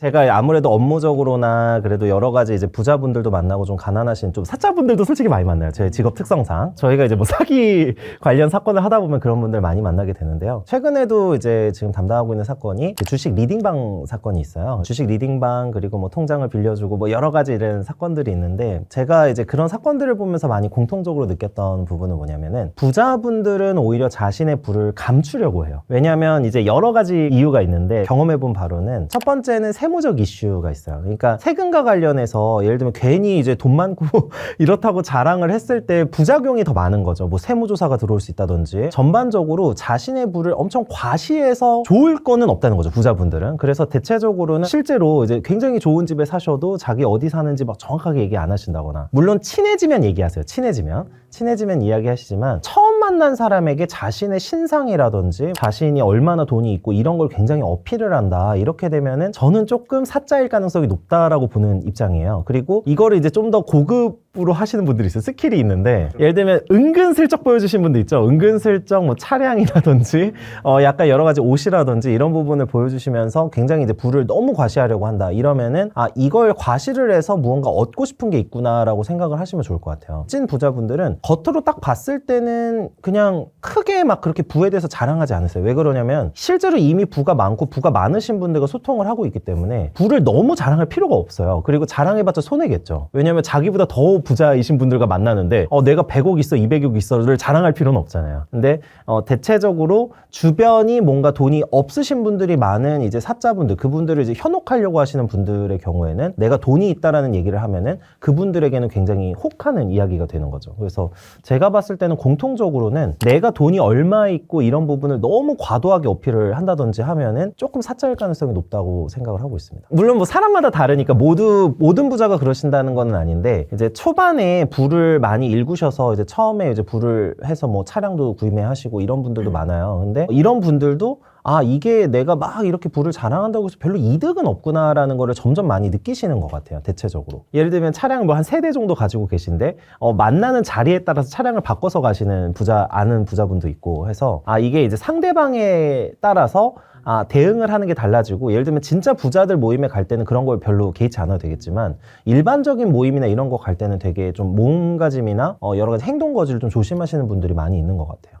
제가 아무래도 업무적으로나 그래도 여러 가지 이제 부자분들도 만나고 좀 가난하신 좀 사자분들도 솔직히 많이 만나요. 제 직업 특성상. 저희가 이제 뭐 사기 관련 사건을 하다 보면 그런 분들 많이 만나게 되는데요. 최근에도 이제 지금 담당하고 있는 사건이 그 주식 리딩방 사건이 있어요. 주식 리딩방 그리고 뭐 통장을 빌려주고 뭐 여러 가지 이런 사건들이 있는데 제가 이제 그런 사건들을 보면서 많이 공통적으로 느꼈던 부분은 뭐냐면은 부자분들은 오히려 자신의 부를 감추려고 해요. 왜냐하면 이제 여러 가지 이유가 있는데 경험해본 바로는 첫 번째는 세 무적 이슈가 있어요. 그러니까 세금과 관련해서 예를 들면 괜히 이제 돈 많고 이렇다고 자랑을 했을 때 부작용이 더 많은 거죠. 뭐 세무조사가 들어올 수 있다든지 전반적으로 자신의 부를 엄청 과시해서 좋을 거는 없다는 거죠. 부자분들은. 그래서 대체적으로는 실제로 이제 굉장히 좋은 집에 사셔도 자기 어디 사는지 막 정확하게 얘기 안 하신다거나 물론 친해지면 얘기하세요. 친해지면. 친해지면 이야기하시지만 처음 만난 사람에게 자신의 신상이라든지 자신이 얼마나 돈이 있고 이런 걸 굉장히 어필을 한다. 이렇게 되면은 저는 조금 사짜일 가능성이 높다라고 보는 입장이에요. 그리고 이거를 이제 좀 더 고급 으로 하시는 분들이 있어요 스킬이 있는데 예를 들면 은근슬쩍 보여주신 분들 있죠 은근슬쩍 뭐 차량이라든지 어 약간 여러 가지 옷이라든지 이런 부분을 보여주시면서 굉장히 이제 부를 너무 과시하려고 한다 이러면은 아 이걸 과시를 해서 무언가 얻고 싶은 게 있구나라고 생각을 하시면 좋을 것 같아요 찐 부자분들은 겉으로 딱 봤을 때는 그냥 크게 막 그렇게 부에 대해서 자랑하지 않으세요. 왜 그러냐면 실제로 이미 부가 많고 부가 많으신 분들과 소통을 하고 있기 때문에 부를 너무 자랑할 필요가 없어요. 그리고 자랑해봤자 손해겠죠. 왜냐면 자기보다 더 부자이신 분들과 만나는데 어, 내가 100억 있어, 200억 있어를 자랑할 필요는 없잖아요. 근데 어, 대체적으로 주변이 뭔가 돈이 없으신 분들이 많은 이제 사자분들 그분들을 이제 현혹하려고 하시는 분들의 경우에는 내가 돈이 있다라는 얘기를 하면은 그분들에게는 굉장히 혹하는 이야기가 되는 거죠. 그래서 제가 봤을 때는 공통적으로는 내가 돈이 얼마 있고 이런 부분을 너무 과도하게 어필을 한다든지 하면은 조금 사짜일 가능성이 높다고 생각을 하고 있습니다. 물론 뭐 사람마다 다르니까 모두 모든 부자가 그러신다는 건 아닌데 이제 초 반에 부를 많이 일구셔서 이제 처음에 이제 부를 해서 뭐 차량도 구매하시고 이런 분들도 많아요. 근데 이런 분들도 아 이게 내가 막 이렇게 부를 자랑한다고 해서 별로 이득은 없구나라는 거를 점점 많이 느끼시는 것 같아요 대체적으로 예를 들면 차량을 뭐한 세 대 정도 가지고 계신데 어, 만나는 자리에 따라서 차량을 바꿔서 가시는 부자 아는 부자분도 있고 해서 아 이게 이제 상대방에 따라서 아, 대응을 하는 게 달라지고 예를 들면 진짜 부자들 모임에 갈 때는 그런 걸 별로 개의치 않아도 되겠지만 일반적인 모임이나 이런 거 갈 때는 되게 좀 몸가짐이나 어, 여러 가지 행동 거지를 좀 조심하시는 분들이 많이 있는 것 같아요.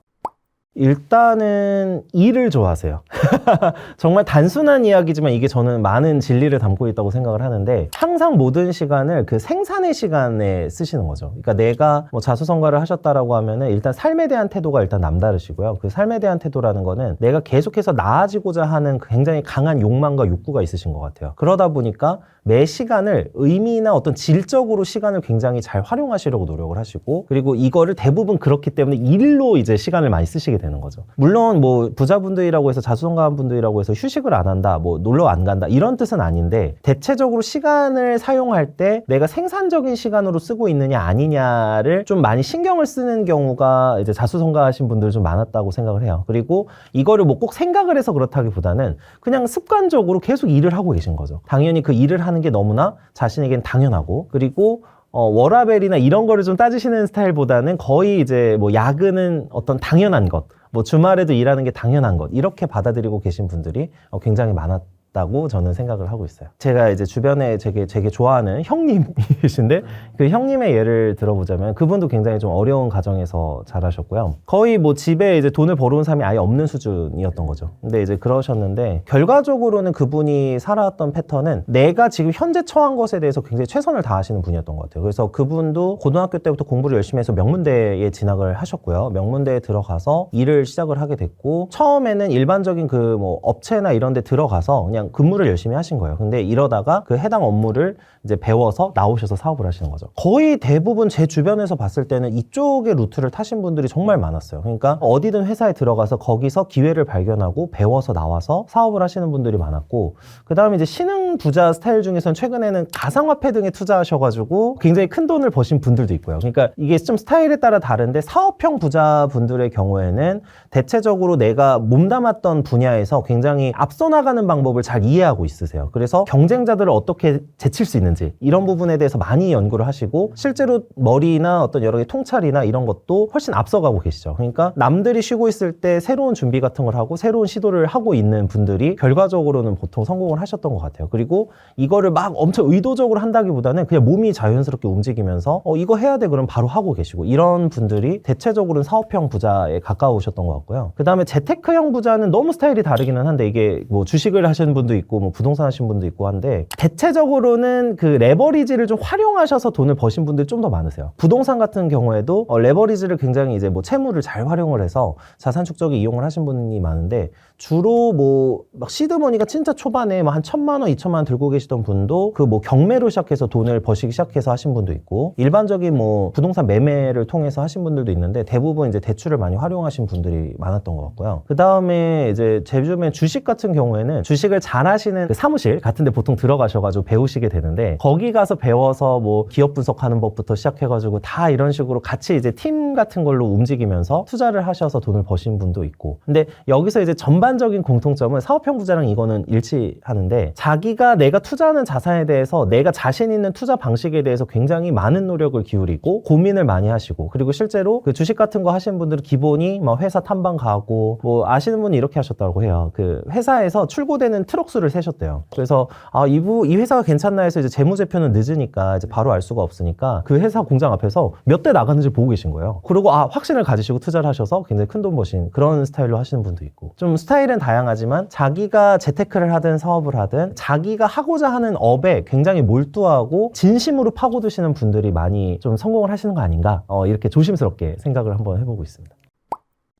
일단은 일을 좋아하세요. 정말 단순한 이야기지만 이게 저는 많은 진리를 담고 있다고 생각을 하는데 항상 모든 시간을 그 생산의 시간에 쓰시는 거죠. 그러니까 내가 뭐 자수성가를 하셨다라고 하면은 일단 삶에 대한 태도가 일단 남다르시고요. 그 삶에 대한 태도라는 거는 내가 계속해서 나아지고자 하는 굉장히 강한 욕망과 욕구가 있으신 것 같아요. 그러다 보니까 매 시간을 의미나 어떤 질적으로 시간을 굉장히 잘 활용하시려고 노력을 하시고 그리고 이거를 대부분 그렇기 때문에 일로 이제 시간을 많이 쓰시게 되는 거죠. 물론 뭐 부자분들이라고 해서 자수성가한 분들이라고 해서 휴식을 안 한다, 뭐 놀러 안 간다 이런 뜻은 아닌데 대체적으로 시간을 사용할 때 내가 생산적인 시간으로 쓰고 있느냐 아니냐를 좀 많이 신경을 쓰는 경우가 이제 자수성가하신 분들 좀 많았다고 생각을 해요. 그리고 이거를 뭐 꼭 생각을 해서 그렇다기보다는 그냥 습관적으로 계속 일을 하고 계신 거죠. 당연히 그 일을 하는 게 너무나 자신에겐 당연하고 그리고 어, 워라벨이나 이런 거를 좀 따지시는 스타일보다는 거의 이제 뭐 야근은 어떤 당연한 것, 뭐 주말에도 일하는 게 당연한 것, 이렇게 받아들이고 계신 분들이 어, 굉장히 많았 다고 저는 생각을 하고 있어요. 제가 이제 주변에 되게, 되게 좋아하는 형님이신데 그 형님의 예를 들어보자면 그분도 굉장히 좀 어려운 가정에서 자라셨고요. 거의 뭐 집에 이제 돈을 벌어온 사람이 아예 없는 수준이었던 거죠. 근데 이제 그러셨는데 결과적으로는 그분이 살아왔던 패턴은 내가 지금 현재 처한 것에 대해서 굉장히 최선을 다하시는 분이었던 것 같아요. 그래서 그분도 고등학교 때부터 공부를 열심히 해서 명문대에 진학을 하셨고요. 명문대에 들어가서 일을 시작을 하게 됐고 처음에는 일반적인 그 뭐 업체나 이런 데 들어가서 그냥 근무를 열심히 하신 거예요. 근데 이러다가 그 해당 업무를 이제 배워서 나오셔서 사업을 하시는 거죠. 거의 대부분 제 주변에서 봤을 때는 이쪽의 루트를 타신 분들이 정말 많았어요. 그러니까 어디든 회사에 들어가서 거기서 기회를 발견하고 배워서 나와서 사업을 하시는 분들이 많았고 그 다음에 이제 신흥 부자 스타일 중에서는 최근에는 가상화폐 등에 투자하셔가지고 굉장히 큰 돈을 버신 분들도 있고요. 그러니까 이게 좀 스타일에 따라 다른데 사업형 부자 분들의 경우에는 대체적으로 내가 몸담았던 분야에서 굉장히 앞서 나가는 방법을 잘 이해하고 있으세요. 그래서 경쟁자들을 어떻게 제칠 수 있는지 이런 부분에 대해서 많이 연구를 하시고 실제로 머리나 어떤 여러 개 통찰이나 이런 것도 훨씬 앞서가고 계시죠. 그러니까 남들이 쉬고 있을 때 새로운 준비 같은 걸 하고 새로운 시도를 하고 있는 분들이 결과적으로는 보통 성공을 하셨던 것 같아요. 그리고 이거를 막 엄청 의도적으로 한다기보다는 그냥 몸이 자연스럽게 움직이면서 어, 이거 해야 돼 그럼 바로 하고 계시고 이런 분들이 대체적으로는 사업형 부자에 가까우셨던 것 같고요. 그 다음에 재테크형 부자는 너무 스타일이 다르기는 한데 이게 뭐 주식을 하시는 분도 있고 뭐 부동산 하시는 분도 있고 한데 대체적으로는 그 레버리지를 좀 활용하셔서 돈을 버신 분들이 좀더 많으세요. 부동산 같은 경우에도 어, 레버리지를 굉장히 이제 뭐 채무를 잘 활용을 해서 자산 축적에 이용을 하신 분이 많은데 주로 뭐 막 시드머니가 진짜 초반에 뭐한 천만 원, 이천만 원 들고 계시던 분도 그 뭐 경매로 시작해서 돈을 버시기 시작해서 하신 분도 있고 일반적인 뭐 부동산 매매를 통해서 하신 분들도 있는데 대부분 이제 대출을 많이 활용하신 분들이 많았던 것 같고요. 그 다음에 이제 제주면 주식 같은 경우에는 주식을 잘 하시는 그 사무실 같은데 보통 들어가셔가지고 배우시게 되는데 거기 가서 배워서 뭐 기업 분석하는 법부터 시작해가지고 다 이런 식으로 같이 이제 팀 같은 걸로 움직이면서 투자를 하셔서 돈을 버신 분도 있고 근데 여기서 이제 전반적인 공통점은 사업형 부자랑 이거는 일치하는데 자기가 내가 투자하는 자산에 대해서 내가 자신 있는 투자 방식에 대해서 굉장히 많은 노력을 기울이고 고민을 많이 하시고 그리고 실제로 그 주식 같은 거 하시는 분들은 기본이 뭐 회사 탐방 가고 뭐 아시는 분이 이렇게 하셨다고 해요. 그 회사에서 출고되는 트럭 수를 세셨대요. 그래서 아 이 부 이 회사가 괜찮나 해서 이제 재무제표는 늦으니까 이제 바로 알 수가 없으니까 그 회사 공장 앞에서 몇 대 나가는지 보고 계신 거예요. 그리고 아 확신을 가지시고 투자를 하셔서 굉장히 큰 돈 버신 그런 스타일로 하시는 분도 있고 좀 스타일은 다양하지만 자기가 재테크를 하든 사업을 하든 자기가 하고자 하는 업에 굉장히 몰두하고 진심으로 파고드시는 분들이 많이 좀 성공을 하시는 거 아닌가 어, 이렇게 조심스럽게 생각을 한번 해보고 있습니다.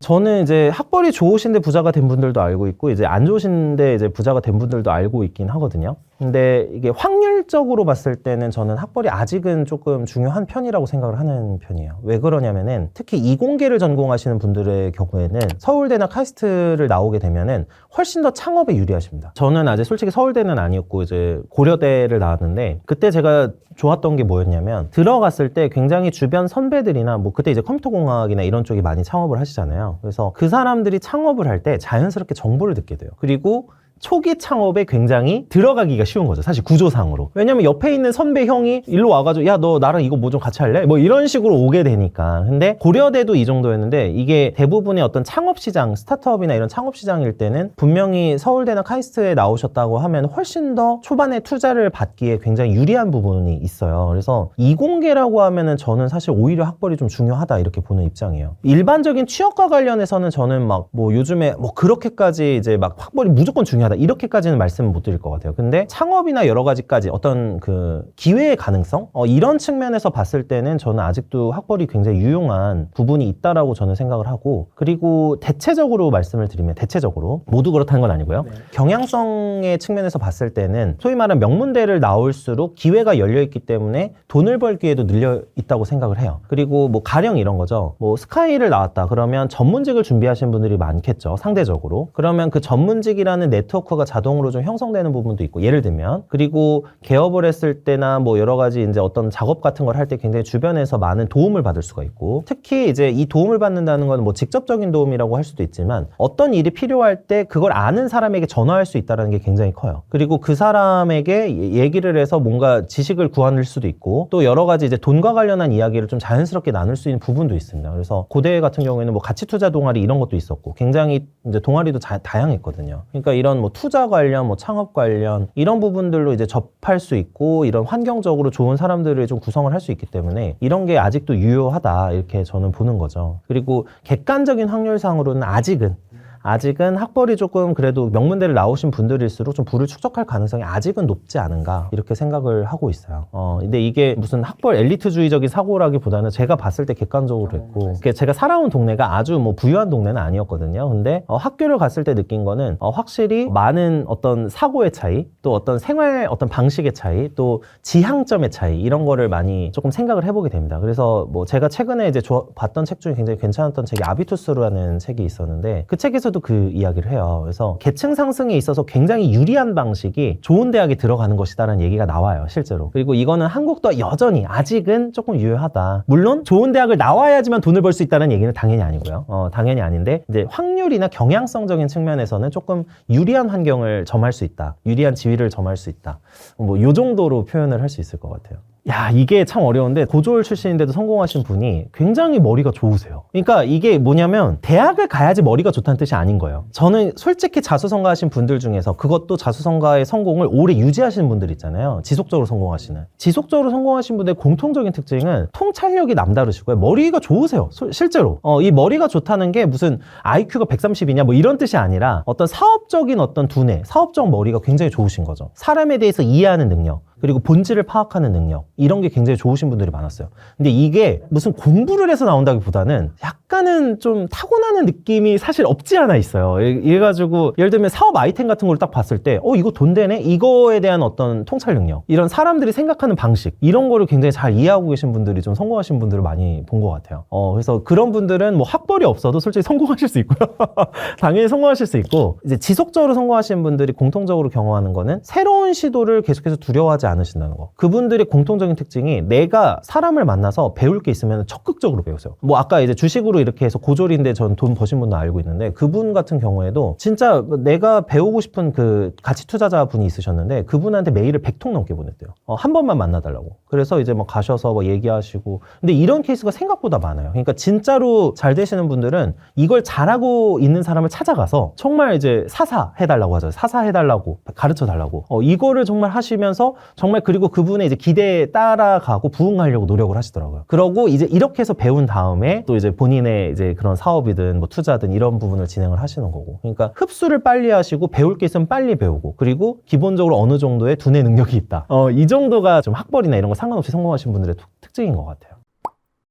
저는 이제 학벌이 좋으신데 부자가 된 분들도 알고 있고 이제 안 좋으신데 이제 부자가 된 분들도 알고 있긴 하거든요. 근데 이게 확률적으로 봤을 때는 저는 학벌이 아직은 조금 중요한 편이라고 생각을 하는 편이에요. 왜 그러냐면은 특히 이공계를 전공하시는 분들의 경우에는 서울대나 카이스트를 나오게 되면은 훨씬 더 창업에 유리하십니다. 저는 아직 솔직히 서울대는 아니었고 이제 고려대를 나왔는데 그때 제가 좋았던 게 뭐였냐면 들어갔을 때 굉장히 주변 선배들이나 뭐 그때 이제 컴퓨터공학이나 이런 쪽이 많이 창업을 하시잖아요. 그래서 그 사람들이 창업을 할 때 자연스럽게 정보를 듣게 돼요. 그리고 초기 창업에 굉장히 들어가기가 쉬운 거죠. 사실 구조상으로. 왜냐면 옆에 있는 선배 형이 일로 와가지고 야, 너 나랑 이거 뭐 좀 같이 할래? 뭐 이런 식으로 오게 되니까. 근데 고려대도 이 정도였는데 이게 대부분의 어떤 창업 시장, 스타트업이나 이런 창업 시장일 때는 분명히 서울대나 카이스트에 나오셨다고 하면 훨씬 더 초반에 투자를 받기에 굉장히 유리한 부분이 있어요. 그래서 이공계라고 하면은 저는 사실 오히려 학벌이 좀 중요하다 이렇게 보는 입장이에요. 일반적인 취업과 관련해서는 저는 막 뭐 요즘에 뭐 그렇게까지 이제 막 학벌이 무조건 중요하다. 이렇게까지는 말씀을 못 드릴 것 같아요. 근데 창업이나 여러 가지까지 어떤 그 기회의 가능성 어, 이런 측면에서 봤을 때는 저는 아직도 학벌이 굉장히 유용한 부분이 있다라고 저는 생각을 하고 그리고 대체적으로 말씀을 드리면 대체적으로 모두 그렇다는 건 아니고요. 경향성의 측면에서 봤을 때는 소위 말하는 명문대를 나올수록 기회가 열려 있기 때문에 돈을 벌 기회도 늘려 있다고 생각을 해요. 그리고 뭐 가령 이런 거죠. 뭐 스카이를 나왔다 그러면 전문직을 준비하시는 분들이 많겠죠. 상대적으로. 그러면 그 전문직이라는 네트워크 가 자동으로 좀 형성되는 부분도 있고 예를 들면 그리고 개업을 했을 때나 뭐 여러 가지 이제 어떤 작업 같은 걸 할 때 굉장히 주변에서 많은 도움을 받을 수가 있고 특히 이제 이 도움을 받는다는 건 뭐 직접적인 도움이라고 할 수도 있지만 어떤 일이 필요할 때 그걸 아는 사람에게 전화할 수 있다는 게 굉장히 커요. 그리고 그 사람에게 예- 얘기를 해서 뭔가 지식을 구할 수도 있고 또 여러 가지 이제 돈과 관련한 이야기를 좀 자연스럽게 나눌 수 있는 부분도 있습니다. 그래서 고대 같은 경우에는 뭐 가치 투자 동아리 이런 것도 있었고 굉장히 이제 동아리도 자- 다양했거든요. 그러니까 이런 뭐 투자 관련, 뭐 창업 관련 이런 부분들로 이제 접할 수 있고 이런 환경적으로 좋은 사람들을 좀 구성을 할 수 있기 때문에 이런 게 아직도 유효하다 이렇게 저는 보는 거죠. 그리고 객관적인 확률상으로는 아직은 아직은 학벌이 조금 그래도 명문대를 나오신 분들일수록 좀 부를 축적할 가능성이 아직은 높지 않은가 이렇게 생각을 하고 있어요. 어, 근데 이게 무슨 학벌 엘리트주의적인 사고라기보다는 제가 봤을 때 객관적으로 했고 그게 제가 살아온 동네가 아주 뭐 부유한 동네는 아니었거든요. 근데 어, 학교를 갔을 때 느낀 거는 어, 확실히 많은 어떤 사고의 차이 또 어떤 생활 어떤 방식의 차이 또 지향점의 차이 이런 거를 많이 조금 생각을 해보게 됩니다. 그래서 뭐 제가 최근에 이제 봤던 책 중에 굉장히 괜찮았던 책이 아비투스라는 책이 있었는데 그 책에서 도 그 이야기를 해요. 그래서 계층 상승에 있어서 굉장히 유리한 방식이 좋은 대학에 들어가는 것이다라는 얘기가 나와요, 실제로. 그리고 이거는 한국도 여전히 아직은 조금 유효하다. 물론 좋은 대학을 나와야지만 돈을 벌 수 있다는 얘기는 당연히 아니고요. 어, 당연히 아닌데 이제 확률이나 경향성적인 측면에서는 조금 유리한 환경을 점할 수 있다. 유리한 지위를 점할 수 있다. 뭐 요 정도로 표현을 할 수 있을 것 같아요. 야, 이게 참 어려운데 고졸 출신인데도 성공하신 분이 굉장히 머리가 좋으세요. 그러니까 이게 뭐냐면 대학을 가야지 머리가 좋다는 뜻이 아닌 거예요. 저는 솔직히 자수성가하신 분들 중에서 그것도 자수성가의 성공을 오래 유지하시는 분들 있잖아요. 지속적으로 성공하시는. 지속적으로 성공하신 분들의 공통적인 특징은 통찰력이 남다르시고요. 머리가 좋으세요. 소- 실제로. 어, 이 머리가 좋다는 게 무슨 IQ가 130이냐 뭐 이런 뜻이 아니라 어떤 사업적인 어떤 두뇌, 사업적 머리가 굉장히 좋으신 거죠. 사람에 대해서 이해하는 능력. 그리고 본질을 파악하는 능력 이런 게 굉장히 좋으신 분들이 많았어요. 근데 이게 무슨 공부를 해서 나온다기보다는 약간은 좀 타고나는 느낌이 사실 없지 않아 있어요. 이- 이래가지고 예를 들면 사업 아이템 같은 걸 딱 봤을 때, 어 이거 돈 되네. 이거에 대한 어떤 통찰 능력, 이런 사람들이 생각하는 방식 이런 거를 굉장히 잘 이해하고 계신 분들이 좀 성공하신 분들을 많이 본 것 같아요. 어 그래서 그런 분들은 뭐 학벌이 없어도 솔직히 성공하실 수 있고요. 당연히 성공하실 수 있고 이제 지속적으로 성공하시는 분들이 공통적으로 경험하는 거는 새로운 시도를 계속해서 두려워하지 않으신다는 거. 그분들의 공통적인 특징이 내가 사람을 만나서 배울 게 있으면 적극적으로 배우세요. 뭐 아까 이제 주식으로 이렇게 해서 고졸인데 전 돈 버신 분도 알고 있는데 그분 같은 경우에도 진짜 내가 배우고 싶은 그 가치 투자자 분이 있으셨는데 그분한테 메일을 100통 넘게 보냈대요. 어, 한 번만 만나달라고. 그래서 이제 뭐 가셔서 뭐 얘기하시고 근데 이런 케이스가 생각보다 많아요. 그러니까 진짜로 잘 되시는 분들은 이걸 잘하고 있는 사람을 찾아가서 정말 이제 사사 해달라고 하죠. 사사 해달라고 가르쳐 달라고. 어, 이거를 정말 하시면서 정말 그리고 그분의 이제 기대에 따라가고 부응하려고 노력을 하시더라고요. 그러고 이제 이렇게 해서 배운 다음에 또 이제 본인의 이제 그런 사업이든 뭐 투자든 이런 부분을 진행을 하시는 거고. 그러니까 흡수를 빨리 하시고 배울 게 있으면 빨리 배우고 그리고 기본적으로 어느 정도의 두뇌 능력이 있다. 어, 이 정도가 좀 학벌이나 이런 거 상관없이 성공하신 분들의 특- 특징인 것 같아요.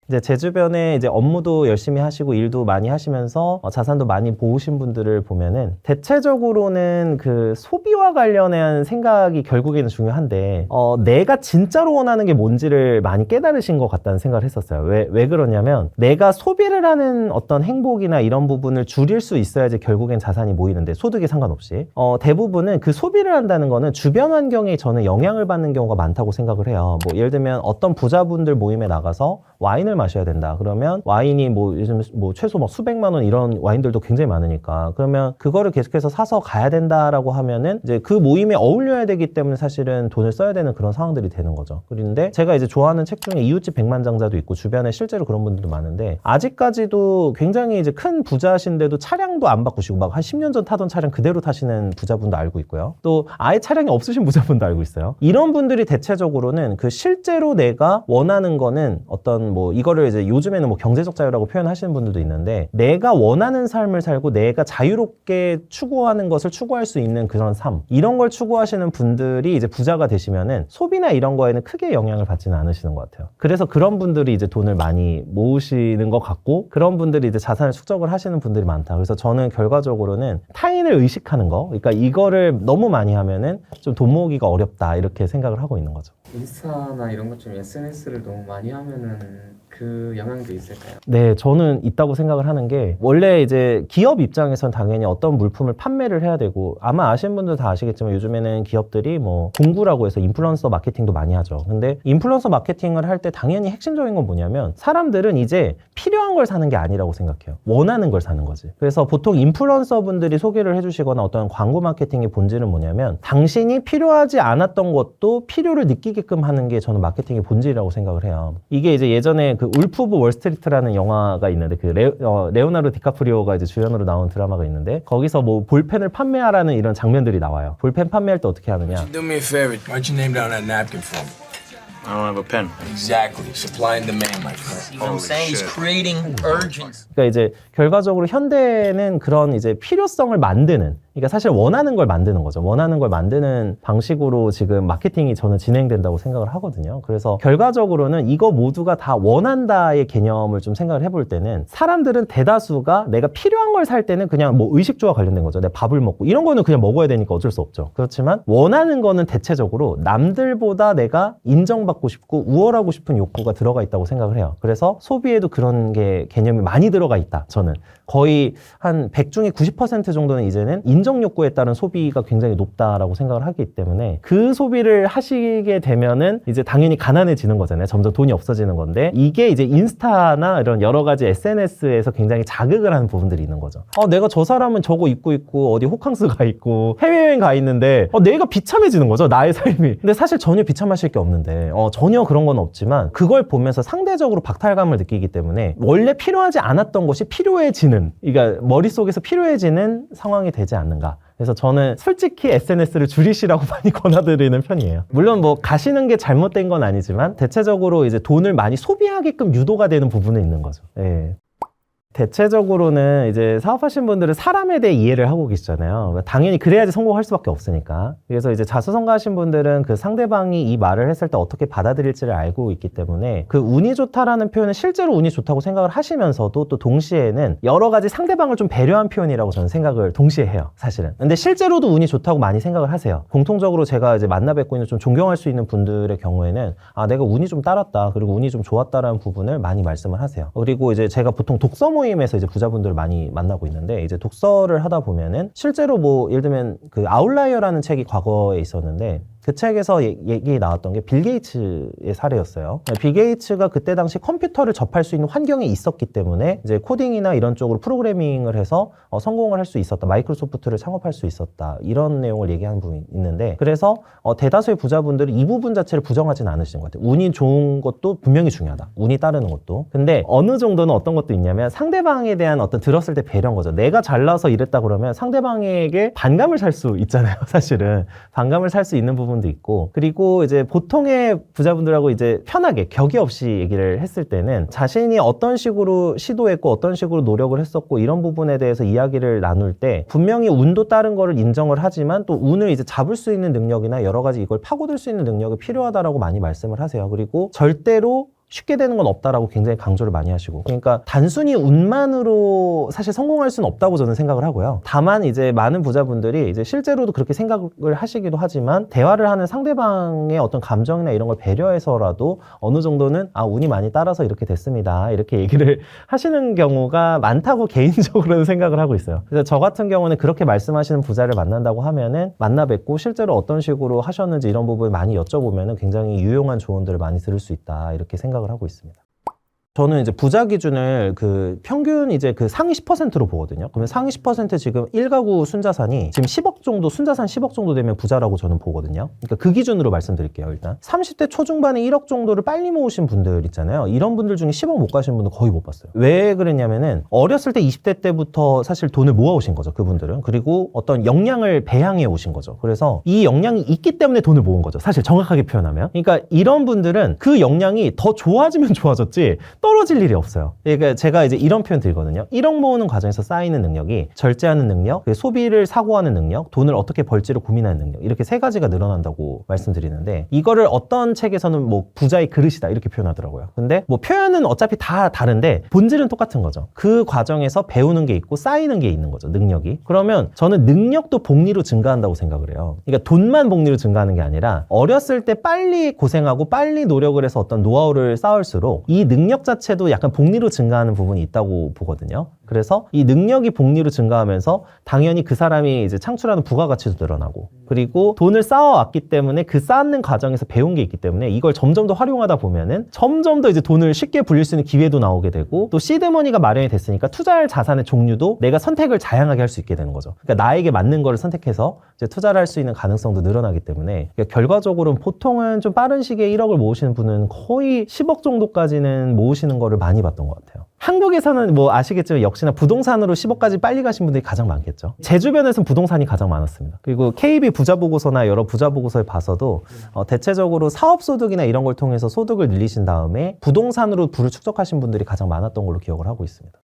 이제 제 주변에 이제 업무도 열심히 하시고 일도 많이 하시면서 어, 자산도 많이 모으신 분들을 보면은 대체적으로는 그 소비와 관련한 생각이 결국에는 중요한데 어, 내가 진짜로 원하는 게 뭔지를 많이 깨달으신 것 같다는 생각을 했었어요. 왜, 왜 그러냐면 내가 소비를 하는 어떤 행복이나 이런 부분을 줄일 수 있어야지 결국엔 자산이 모이는데 소득에 상관없이 어, 대부분은 그 소비를 한다는 거는 주변 환경에 저는 영향을 받는 경우가 많다고 생각을 해요. 뭐 예를 들면 어떤 부자분들 모임에 나가서 와인을 마셔야 된다. 그러면 와인이 뭐 요즘 뭐 최소 막 수백만 원 이런 와인들도 굉장히 많으니까 그러면 그거를 계속해서 사서 가야 된다라고 하면은 이제 그 모임에 어울려야 되기 때문에 사실은 돈을 써야 되는 그런 상황들이 되는 거죠. 그런데 제가 이제 좋아하는 책 중에 이웃집 백만장자도 있고 주변에 실제로 그런 분들도 많은데 아직까지도 굉장히 이제 큰 부자신데도 차량도 안 바꾸시고 막 한 10년 전 타던 차량 그대로 타시는 부자분도 알고 있고요. 또 아예 차량이 없으신 부자분도 알고 있어요. 이런 분들이 대체적으로는 그 실제로 내가 원하는 거는 어떤 뭐 이거를 이제 요즘에는 뭐 경제적 자유라고 표현하시는 분들도 있는데 내가 원하는 삶을 살고 내가 자유롭게 추구하는 것을 추구할 수 있는 그런 삶 이런 걸 추구하시는 분들이 이제 부자가 되시면은 소비나 이런 거에는 크게 영향을 받지는 않으시는 것 같아요. 그래서 그런 분들이 이제 돈을 많이 모으시는 것 같고 그런 분들이 이제 자산을 축적을 하시는 분들이 많다. 그래서 저는 결과적으로는 타인을 의식하는 거, 그러니까 이거를 너무 많이 하면은 좀 돈 모으기가 어렵다 이렇게 생각을 하고 있는 거죠. 인스타나 이런 것 좀 SNS를 너무 많이 하면은 Mm. 그 영향도 있을까요? 네, 저는 있다고 생각을 하는 게 원래 이제 기업 입장에선 당연히 어떤 물품을 판매를 해야 되고 아마 아시는 분들 다 아시겠지만 요즘에는 기업들이 뭐 공구라고 해서 인플루언서 마케팅도 많이 하죠. 근데 인플루언서 마케팅을 할 때 당연히 핵심적인 건 뭐냐면 사람들은 이제 필요한 걸 사는 게 아니라고 생각해요. 원하는 걸 사는 거지. 그래서 보통 인플루언서 분들이 소개를 해주시거나 어떤 광고 마케팅의 본질은 뭐냐면 당신이 필요하지 않았던 것도 필요를 느끼게끔 하는 게 저는 마케팅의 본질이라고 생각을 해요. 이게 이제 예전에 그 울프 오브 월스트리트라는 영화가 있는데 그 레, 어, 레오나르도 디카프리오가 이제 주연으로 나온 드라마가 있는데 거기서 뭐 볼펜을 판매하라는 이런 장면들이 나와요. 볼펜 판매할 때 어떻게 하느냐? Do me a favor. Write your name down on that napkin for me. I don't have a pen. Exactly. Supply and demand, my friend. You know what I'm saying? He's creating urgency. 그러니까 이제 결과적으로 현대는 그런 이제 필요성을 만드는 그러니까 사실 원하는 걸 만드는 거죠. 원하는 걸 만드는 방식으로 지금 마케팅이 저는 진행된다고 생각을 하거든요. 그래서 결과적으로는 이거 모두가 다 원한다의 개념을 좀 생각을 해볼 때는 사람들은 대다수가 내가 필요한 걸 살 때는 그냥 뭐 의식주와 관련된 거죠. 내 밥을 먹고 이런 거는 그냥 먹어야 되니까 어쩔 수 없죠. 그렇지만 원하는 거는 대체적으로 남들보다 내가 인정받고 싶고 우월하고 싶은 욕구가 들어가 있다고 생각을 해요. 그래서 소비에도 그런 게 개념이 많이 들어가 있다. 저는 거의 한 100 중에 90% 정도는 이제는 인정 욕구에 따른 소비가 굉장히 높다라고 생각을 하기 때문에 그 소비를 하시게 되면은 이제 당연히 가난해지는 거잖아요. 점점 돈이 없어지는 건데 이게 이제 인스타나 이런 여러 가지 SNS에서 굉장히 자극을 하는 부분들이 있는 거죠. 어, 내가 저 사람은 저거 입고 있고 어디 호캉스 가 있고 해외여행 가 있는데 어, 내가 비참해지는 거죠. 나의 삶이. 근데 사실 전혀 비참하실 게 없는데 어, 전혀 그런 건 없지만 그걸 보면서 상대적으로 박탈감을 느끼기 때문에 원래 필요하지 않았던 것이 필요해지는 그러니까 머릿속에서 필요해지는 상황이 되지 않는가. 그래서 저는 솔직히 SNS를 줄이시라고 많이 권해드리는 편이에요. 물론 뭐 가시는 게 잘못된 건 아니지만 대체적으로 이제 돈을 많이 소비하게끔 유도가 되는 부분은 있는 거죠. 예. 대체적으로는 이제 사업하신 분들은 사람에 대해 이해를 하고 계시잖아요. 당연히 그래야지 성공할 수밖에 없으니까. 그래서 이제 자수성가하신 분들은 그 상대방이 이 말을 했을 때 어떻게 받아들일지를 알고 있기 때문에 그 운이 좋다라는 표현은 실제로 운이 좋다고 생각을 하시면서도 또 동시에는 여러 가지 상대방을 좀 배려한 표현이라고 저는 생각을 동시에 해요. 사실은. 근데 실제로도 운이 좋다고 많이 생각을 하세요. 공통적으로 제가 이제 만나 뵙고 있는 좀 존경할 수 있는 분들의 경우에는 아, 내가 운이 좀 따랐다. 그리고 운이 좀 좋았다라는 부분을 많이 말씀을 하세요. 그리고 이제 제가 보통 독서 모임 에서 이제 부자분들을 많이 만나고 있는데 이제 독서를 하다 보면은 실제로 뭐 예를 들면 그 아웃라이어라는 책이 과거에 있었는데 그 책에서 얘- 얘기 나왔던 게 빌 게이츠의 사례였어요. 빌 게이츠가 그때 당시 컴퓨터를 접할 수 있는 환경이 있었기 때문에 이제 코딩이나 이런 쪽으로 프로그래밍을 해서 어, 성공을 할 수 있었다. 마이크로소프트를 창업할 수 있었다. 이런 내용을 얘기하는 부분이 있는데 그래서 어, 대다수의 부자분들은 이 부분 자체를 부정하지는 않으시는 것 같아요. 운이 좋은 것도 분명히 중요하다. 운이 따르는 것도. 근데 어느 정도는 어떤 것도 있냐면 상대방에 대한 어떤 들었을 때 배려인 거죠. 내가 잘나서 이랬다 그러면 상대방에게 반감을 살 수 있잖아요. 사실은 반감을 살 수 있는 부분 도 있고 그리고 이제 보통의 부자분들하고 이제 편하게 격이 없이 얘기를 했을 때는 자신이 어떤 식으로 시도했고 어떤 식으로 노력을 했었고 이런 부분에 대해서 이야기를 나눌 때 분명히 운도 따른 거를 인정을 하지만 또 운을 이제 잡을 수 있는 능력이나 여러 가지 이걸 파고들 수 있는 능력이 필요하다라고 많이 말씀을 하세요. 그리고 절대로 쉽게 되는 건 없다라고 굉장히 강조를 많이 하시고 그러니까 단순히 운만으로 사실 성공할 수는 없다고 저는 생각을 하고요. 다만 이제 많은 부자분들이 이제 실제로도 그렇게 생각을 하시기도 하지만 대화를 하는 상대방의 어떤 감정이나 이런 걸 배려해서라도 어느 정도는 아 운이 많이 따라서 이렇게 됐습니다 이렇게 얘기를 하시는 경우가 많다고 개인적으로는 생각을 하고 있어요. 그래서 저 같은 경우는 그렇게 말씀하시는 부자를 만난다고 하면은 만나 뵙고 실제로 어떤 식으로 하셨는지 이런 부분 많이 여쭤보면은 굉장히 유용한 조언들을 많이 들을 수 있다 이렇게 생각 을 하고 있습니다. 저는 이제 부자 기준을 그 평균 이제 그 상위 10%로 보거든요. 그러면 상위 10% 지금 1가구 순자산이 지금 10억 정도, 순자산 10억 정도 되면 부자라고 저는 보거든요. 그러니까 그 기준으로 말씀드릴게요, 일단. 30대 초중반에 1억 정도를 빨리 모으신 분들 있잖아요. 이런 분들 중에 10억 못 가신 분들 거의 못 봤어요. 왜 그랬냐면은 어렸을 때 20대 때부터 사실 돈을 모아 오신 거죠, 그분들은. 그리고 어떤 역량을 배양해 오신 거죠. 그래서 이 역량이 있기 때문에 돈을 모은 거죠. 사실 정확하게 표현하면. 그러니까 이런 분들은 그 역량이 더 좋아지면 좋아졌지 떨어질 일이 없어요. 그러니까 제가 이제 이런 표현 드리거든요. 1억 모으는 과정에서 쌓이는 능력이 절제하는 능력, 그리고 소비를 사고하는 능력, 돈을 어떻게 벌지를 고민하는 능력 이렇게 세 가지가 늘어난다고 말씀드리는데 이거를 어떤 책에서는 뭐 부자의 그릇이다 이렇게 표현하더라고요. 근데 뭐 표현은 어차피 다 다른데 본질은 똑같은 거죠. 그 과정에서 배우는 게 있고 쌓이는 게 있는 거죠. 능력이. 그러면 저는 능력도 복리로 증가한다고 생각을 해요. 그러니까 돈만 복리로 증가하는 게 아니라 어렸을 때 빨리 고생하고 빨리 노력을 해서 어떤 노하우를 쌓을수록 이 능력 자체도 약간 복리로 증가하는 부분이 있다고 보거든요. 그래서 이 능력이 복리로 증가하면서 당연히 그 사람이 이제 창출하는 부가가치도 늘어나고 그리고 돈을 쌓아왔기 때문에 그 쌓는 과정에서 배운 게 있기 때문에 이걸 점점 더 활용하다 보면은 점점 더 이제 돈을 쉽게 불릴 수 있는 기회도 나오게 되고 또 시드머니가 마련이 됐으니까 투자할 자산의 종류도 내가 선택을 다양하게 할 수 있게 되는 거죠. 그러니까 나에게 맞는 거를 선택해서 이제 투자를 할 수 있는 가능성도 늘어나기 때문에 그러니까 결과적으로는 보통은 좀 빠른 시기에 1억을 모으시는 분은 거의 10억 정도까지는 모으시 는 거를 많이 봤던 것 같아요. 한국에서는 뭐 아시겠지만 역시나 부동산으로 10억까지 빨리 가신 분들이 가장 많겠죠. 제 주변에서는 부동산이 가장 많았습니다. 그리고 KB 부자 보고서나 여러 부자 보고서에 봐서도 어, 대체적으로 사업 소득이나 이런 걸 통해서 소득을 늘리신 다음에 부동산으로 부를 축적하신 분들이 가장 많았던 걸로 기억을 하고 있습니다.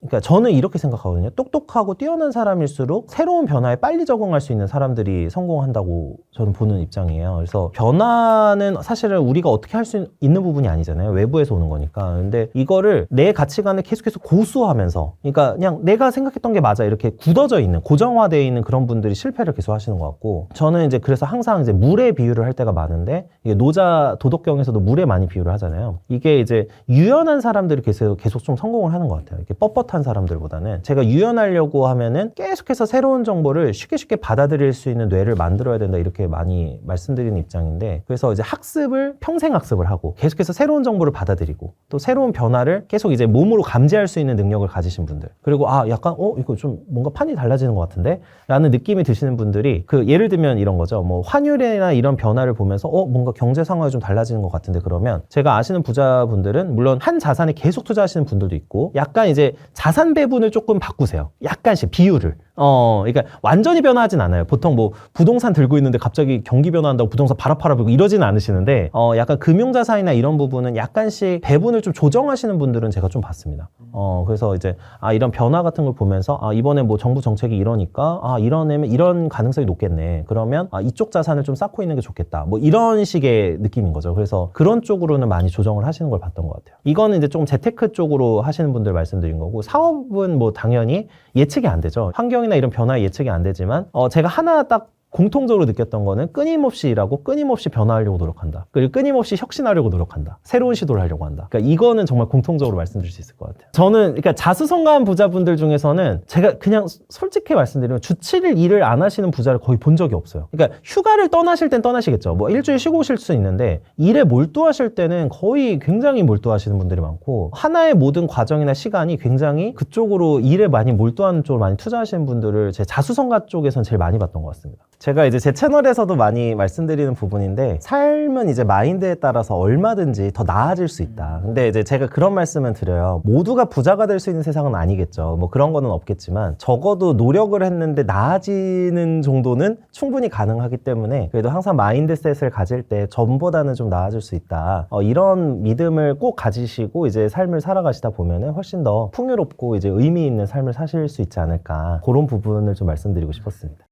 그러니까 저는 이렇게 생각하거든요. 똑똑하고 뛰어난 사람일수록 새로운 변화에 빨리 적응할 수 있는 사람들이 성공한다고 저는 보는 입장이에요. 그래서 변화는 사실은 우리가 어떻게 할 수 있는 부분이 아니잖아요. 외부에서 오는 거니까. 근데 이거를 내 가치관을 계속해서 고수하면서, 그러니까 그냥 내가 생각했던 게 맞아 이렇게 굳어져 있는 고정화되어 있는 그런 분들이 실패를 계속 하시는 것 같고, 저는 이제 그래서 항상 이제 물에 비유를 할 때가 많은데 이게 노자 도덕경에서도 물에 많이 비유를 하잖아요. 이게 이제 유연한 사람들이 계속 계속 좀 성공을 하는 것 같아요. 이렇게 뻣뻣 한 뚜렷한 사람들보다는 제가 유연하려고 하면은 계속해서 새로운 정보를 쉽게 쉽게 받아들일 수 있는 뇌를 만들어야 된다 이렇게 많이 말씀드리는 입장인데 그래서 이제 학습을 평생 학습을 하고 계속해서 새로운 정보를 받아들이고 또 새로운 변화를 계속 이제 몸으로 감지할 수 있는 능력을 가지신 분들 그리고 아 약간 어 이거 좀 뭔가 판이 달라지는 것 같은데? 라는 느낌이 드시는 분들이 그 예를 들면 이런 거죠. 뭐 환율이나 이런 변화를 보면서 어 뭔가 경제 상황이 좀 달라지는 것 같은데 그러면 제가 아시는 부자분들은 물론 한 자산에 계속 투자하시는 분들도 있고 약간 이제 자산 배분을 조금 바꾸세요. 약간씩 비율을 어, 그러니까 완전히 변화하진 않아요. 보통 뭐 부동산 들고 있는데 갑자기 경기 변화한다고 부동산 바로 팔아버리고 이러지는 않으시는데 어, 약간 금융자산이나 이런 부분은 약간씩 배분을 좀 조정하시는 분들은 제가 좀 봤습니다. 어, 그래서 이제 아 이런 변화 같은 걸 보면서 아 이번에 뭐 정부 정책이 이러니까 아 이러면 이런 가능성이 높겠네. 그러면 아 이쪽 자산을 좀 쌓고 있는 게 좋겠다. 뭐 이런 식의 느낌인 거죠. 그래서 그런 쪽으로는 많이 조정을 하시는 걸 봤던 것 같아요. 이거는 이제 좀 재테크 쪽으로 하시는 분들 말씀드린 거고 사업은 뭐 당연히 예측이 안 되죠. 환경 이나 이런 변화 예측이 안 되지만 어 제가 하나 딱 공통적으로 느꼈던 거는 끊임없이 일하고 끊임없이 변화하려고 노력한다. 그리고 끊임없이 혁신하려고 노력한다. 새로운 시도를 하려고 한다. 그러니까 이거는 정말 공통적으로 말씀드릴 수 있을 것 같아요. 저는 그러니까 자수성가한 부자분들 중에서는 제가 그냥 솔직히 말씀드리면 주 7일 일을 안 하시는 부자를 거의 본 적이 없어요. 그러니까 휴가를 떠나실 땐 떠나시겠죠. 뭐 일주일 쉬고 오실 수 있는데 일에 몰두하실 때는 거의 굉장히 몰두하시는 분들이 많고 하나의 모든 과정이나 시간이 굉장히 그쪽으로 일에 많이 몰두하는 쪽으로 많이 투자하시는 분들을 제 자수성가 쪽에서는 제일 많이 봤던 것 같습니다. 제가 이제 제 채널에서도 많이 말씀드리는 부분인데 삶은 이제 마인드에 따라서 얼마든지 더 나아질 수 있다. 근데 이제 제가 그런 말씀을 드려요. 모두가 부자가 될 수 있는 세상은 아니겠죠. 뭐 그런 거는 없겠지만 적어도 노력을 했는데 나아지는 정도는 충분히 가능하기 때문에 그래도 항상 마인드셋을 가질 때 전보다는 좀 나아질 수 있다. 어, 이런 믿음을 꼭 가지시고 이제 삶을 살아가시다 보면은 훨씬 더 풍요롭고 이제 의미 있는 삶을 사실 수 있지 않을까. 그런 부분을 좀 말씀드리고 싶었습니다.